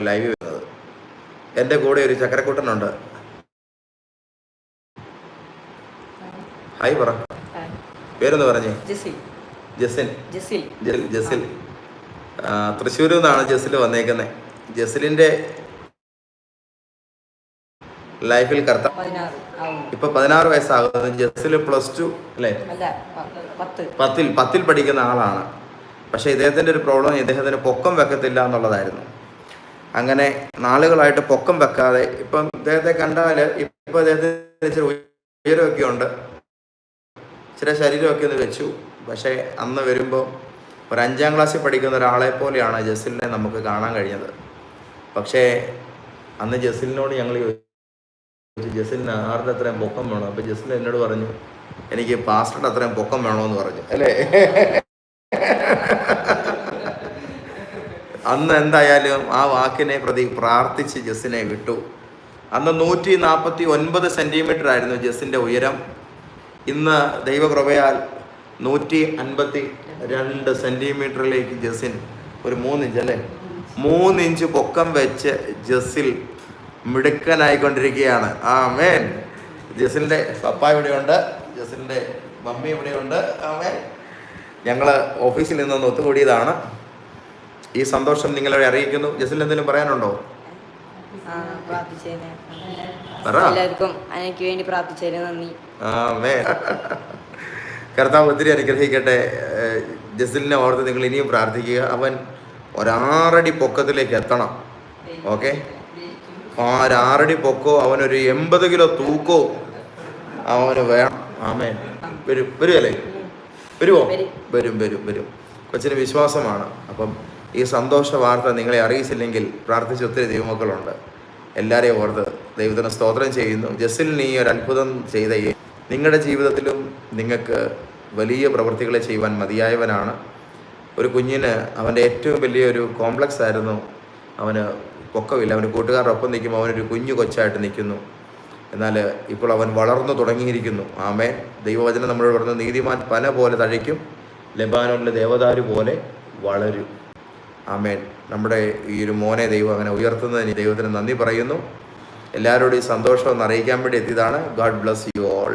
Live വരുന്നത് എന്റെ കൂടെ ഒരു ചക്കരക്കൂട്ടനുണ്ട് ഹായ് പറ. പേരൊന്ന് പറഞ്ഞേ? ജെസിൽ. ജസിൻ ജെസിൽ. തൃശ്ശൂരിൽ നിന്നാണ് ജസിൽ വന്നേക്കുന്നത് ജസിലിന്റെ ലൈഫിൽ കറുത്ത ഇപ്പൊ പതിനാറ് വയസ്സാകുന്നത് ജസിൽ പ്ലസ് ടു അല്ലേ? പത്തിൽ പത്തിൽ പഠിക്കുന്ന ആളാണ്. പക്ഷെ ഇദ്ദേഹത്തിന്റെ ഒരു പ്രോബ്ലം ഇദ്ദേഹത്തിന് പൊക്കം വെക്കത്തില്ല എന്നുള്ളതായിരുന്നു. അങ്ങനെ നാളുകളായിട്ട് പൊക്കം വെക്കാതെ ഇപ്പം ഇദ്ദേഹത്തെ കണ്ടാൽ ഇപ്പം അദ്ദേഹത്തിന് ഇച്ചിരി ഉയരമൊക്കെ ഉണ്ട്. ഇച്ചിരി ശരീരമൊക്കെ ഒന്ന് വെച്ചു. പക്ഷേ അന്ന് വരുമ്പോൾ ഒരു അഞ്ചാം ക്ലാസ്സിൽ പഠിക്കുന്ന ഒരാളെ പോലെയാണ് ജസിലിനെ നമുക്ക് കാണാൻ കഴിഞ്ഞത്. പക്ഷേ അന്ന് ജസിലിനോട് ഞങ്ങൾ ചോദിച്ചു ജസിലിന് ആരുടെ അത്രയും പൊക്കം വേണം? അപ്പോൾ ജസിൽ എന്നോട് പറഞ്ഞു എനിക്ക് പാസ്റ്ററുടെ അത്രയും പൊക്കം വേണമെന്ന് പറഞ്ഞു. അല്ലേ? അന്ന് എന്തായാലും ആ വാക്കിനെ പ്രതി പ്രാർത്ഥിച്ച് ജസ്സിനെ വിട്ടു. അന്ന് നൂറ്റി നാൽപ്പത്തി ഒൻപത് സെന്റിമീറ്റർ ആയിരുന്നു ജസ്സിന്റെ ഉയരം. ഇന്ന് ദൈവകൃപയാൽ നൂറ്റി അൻപത്തി രണ്ട് സെന്റിമീറ്ററിലേക്ക് ജസ്സിൻ ഒരു മൂന്നിഞ്ച് അല്ലേ? മൂന്നിഞ്ച് പൊക്കം വെച്ച് ജസ്സിൽ മിടുക്കനായിക്കൊണ്ടിരിക്കുകയാണ്. ആ മേൻ ജസിന്റെ പപ്പ ഇവിടെയുണ്ട്. ജസിന്റെ മമ്മി ഇവിടെയുണ്ട്. ആ മേൻ ഞങ്ങൾ ഓഫീസിൽ നിന്നൊന്ന് ഒത്തുകൂടിയതാണ്. ഈ സന്തോഷം നിങ്ങളെ അറിയിക്കുന്നു. ജസിൽ എന്തെങ്കിലും പറയാനുണ്ടോ? എല്ലാവർക്കും എനിക്ക് വേണ്ടി പ്രാർത്ഥിച്ചതിന് നന്ദി. ആമേ കർത്താവ് ഒത്തിരി അനുഗ്രഹിക്കട്ടെ. ജസിലിനെ ഓർത്ത് നിങ്ങൾ ഇനിയും പ്രാർത്ഥിക്കുക. അവൻ ഒരാറടി പൊക്കത്തിലേക്ക് എത്തണം. ഓക്കെ? ആ ഒരാറടി പൊക്കോ അവനൊരു എൺപത് കിലോ തൂക്കോ അവന് വേണം. ആമേ വരും വരുമല്ലേ വരുമോ വരും. വരും വരും വരും. കൊച്ചിന് വിശ്വാസമാണ്. അപ്പം ഈ സന്തോഷ വാർത്ത നിങ്ങളെ അറിയിച്ചില്ലെങ്കിൽ പ്രാർത്ഥിച്ച ഒത്തിരി ദൈവമക്കളുണ്ട്. എല്ലാവരെയും ഓർത്ത് ദൈവത്തിന് സ്തോത്രം ചെയ്യുന്നു. ജസ്സിൽ നീ ഒരു അത്ഭുതം ചെയ്ത നിങ്ങളുടെ ജീവിതത്തിലും നിങ്ങൾക്ക് വലിയ പ്രവൃത്തികളെ ചെയ്യുവാൻ മതിയായവനാണ്. ഒരു കുഞ്ഞിന് അവന്റെ ഏറ്റവും വലിയൊരു കോംപ്ലക്സ് ആയിരുന്നു അവന് പൊക്കമില്ല. അവന് കൂട്ടുകാരുടെ ഒപ്പം നിൽക്കുമ്പോൾ അവനൊരു കുഞ്ഞു കൊച്ചായിട്ട് നിൽക്കുന്നു. എന്നാൽ ഇപ്പോൾ അവൻ വളർന്നു തുടങ്ങിയിരിക്കുന്നു. ആമേ ദൈവവചനം നമ്മളോട് നീതിമാൻ പന പോലെ തഴയ്ക്കും ലബാനോണിലെ ദേവദാരു പോലെ വളരും. ആമേൻ. നമ്മുടെ ഈ ഒരു മോനെ ദൈവം അങ്ങനെ ഉയർത്തുന്നതിന് ദൈവത്തിന് നന്ദി പറയുന്നു. എല്ലാവരോടും ഈ സന്തോഷം ഒന്ന് അറിയിക്കാൻ വേണ്ടി എത്തിയതാണ്. God bless you all.